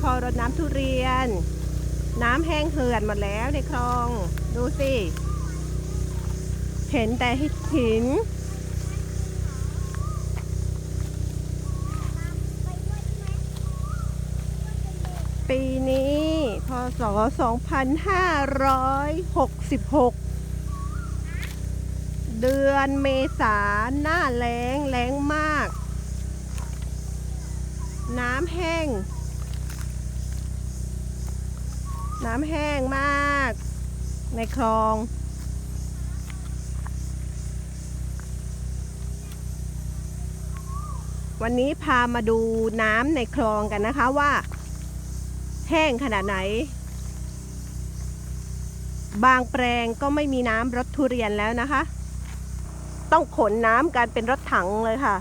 พอรดน้ำทุเรียน น้ำแห้งเหือดหมดแล้วในคลอง ดูสิ เห็นแต่หินปีนี้พศ 2566 เดือนเมษาหน้าแล้งแล้งมาก น้ำแห้ง น้ำแห้งมาก ในคลอง วันนี้พามาดูน้ำในคลองกันนะคะว่า แห้งขนาดไหน บางแปลงก็ไม่มีน้ำรถทุเรียนแล้วนะคะ ต้องขนน้ำกันเป็นรถถังเลยค่ะ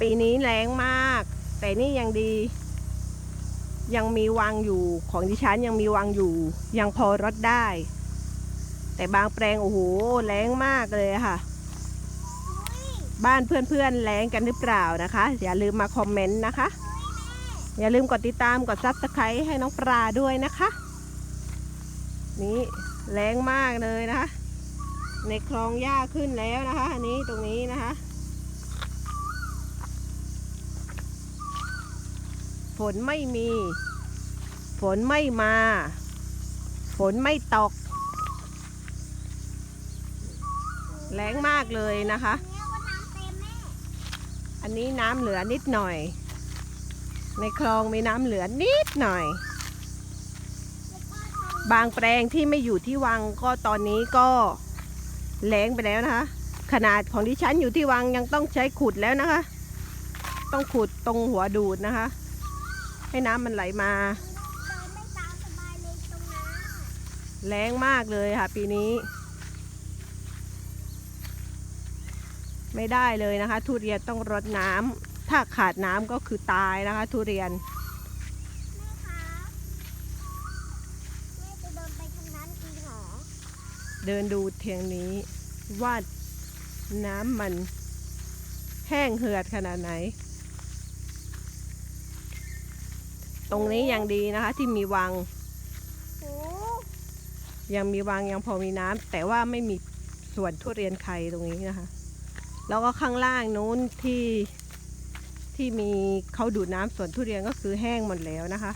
ปีนี้แรงมาก แต่นี่ยังดี ยังมีวางอยู่ของดิฉันยังมีวางอยู่ ยังพอรถได้ แต่บางแปลงโอ้โหแรงมากเลยค่ะ บ้านเพื่อนๆแรงกันหรือเปล่านะคะ อย่าลืมมาคอมเมนต์นะคะ อย่าลืมกดติดตามกดซับสไครต์ให้น้องปลาด้วยนะคะ นี่แรงมากเลยนะคะ ในคลองหญ้าขึ้นแล้วนะคะ อันนี้ตรงนี้นะคะ ฝนไม่มี ฝนไม่มา ฝนไม่ตก แรงมากเลยนะคะ อันนี้น้ำเหลือนิดหน่อย ในคลองมีน้ำเหลือนิดหน่อย บางแปลงที่ไม่อยู่ที่วังก็ตอนนี้ก็แล้งไปแล้วนะคะ ขนาดของดิฉันอยู่ที่วังยังต้องใช้ขุดแล้วนะคะ ต้องขุดตรงหัวดูดนะคะ ให้น้ำมันไหลมาแรงมากเลยค่ะ ปีนี้ ไม่ได้เลยนะคะ ทุเรียนต้องรดน้ำถ้าขาดน้ำก็คือตายนะคะ ทุเรียนเดินดูเทียงนี้ว่าน้ำมันแห้งเหือดขนาดไหน ตรงนี้ยังดีนะคะ ที่มีวัง ยังมีวังยังพอมีน้ำแต่ว่าไม่มีสวนทุเรียนไข่ตรงนี้นะคะ แล้วก็ข้างล่างนู้นที่ที่มีเขาดูดน้ำสวนทุเรียนก็คือแห้งหมดแล้วนะคะ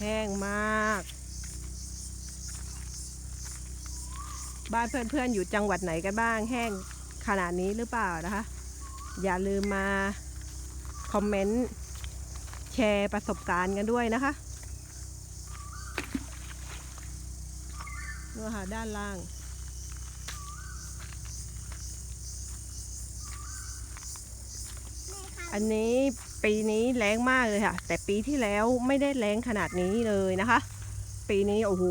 แห้งมาก บ้านเพื่อนๆอยู่จังหวัดไหนกันบ้าง แห้งขนาดนี้หรือเปล่านะคะ อย่าลืมมาคอมเมนต์ แชร์ประสบการณ์กันด้วยนะคะนู่นค่ะด้านล่าง อันนี้ปีนี้แรงมากเลยค่ะ แต่ปีที่แล้วไม่ได้แรงขนาดนี้เลยนะคะ ปีนี้โอ้โห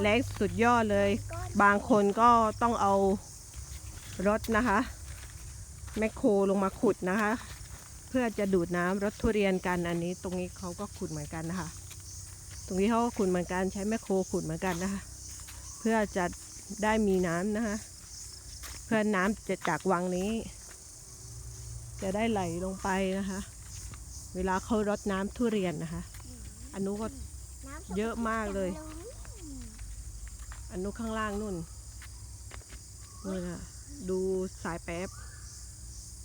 แรงสุดยอดเลย บางคนก็ต้องเอารถนะคะ แมคโครลงมาขุดนะคะ เพื่อจะดูดน้ำรถทุเรียนกันอันนี้ ตรงนี้เขาก็ขุดเหมือนกันนะคะ ตรงนี้เขาก็ขุดเหมือนกันใช้แมคโครขุดเหมือนกันนะคะ เพื่อจะได้มีน้ำนะคะ เพื่อน้ำจะจากวังนี้ จะได้ไหลลงไปนะคะ เวลาเขารดน้ำทุเรียนนะคะ อันนู้นก็เยอะมากเลย อันนู้นข้างล่างนู่นนู่นน่ะดูสายแป๊บ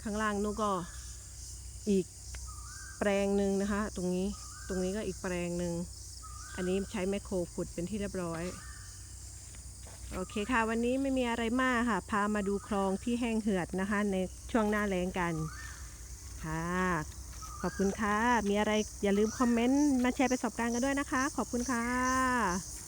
ข้างล่างนู่นก็ อีกแปลงหนึ่งนะคะ ตรงนี้ตรงนี้ก็อีกแปลงหนึ่งอันนี้ใช้แมคโครขุดเป็นที่เรียบร้อย โอเคค่ะ วันนี้ไม่มีอะไรมากค่ะ พามาดูคลองที่แห้งเหือดนะคะ ในช่วงหน้าแล้งกันค่ะขอบคุณค่ะ มีอะไรอย่าลืมคอมเมนต์มาแชร์ประสบการณ์กันด้วยนะคะ ขอบคุณค่ะ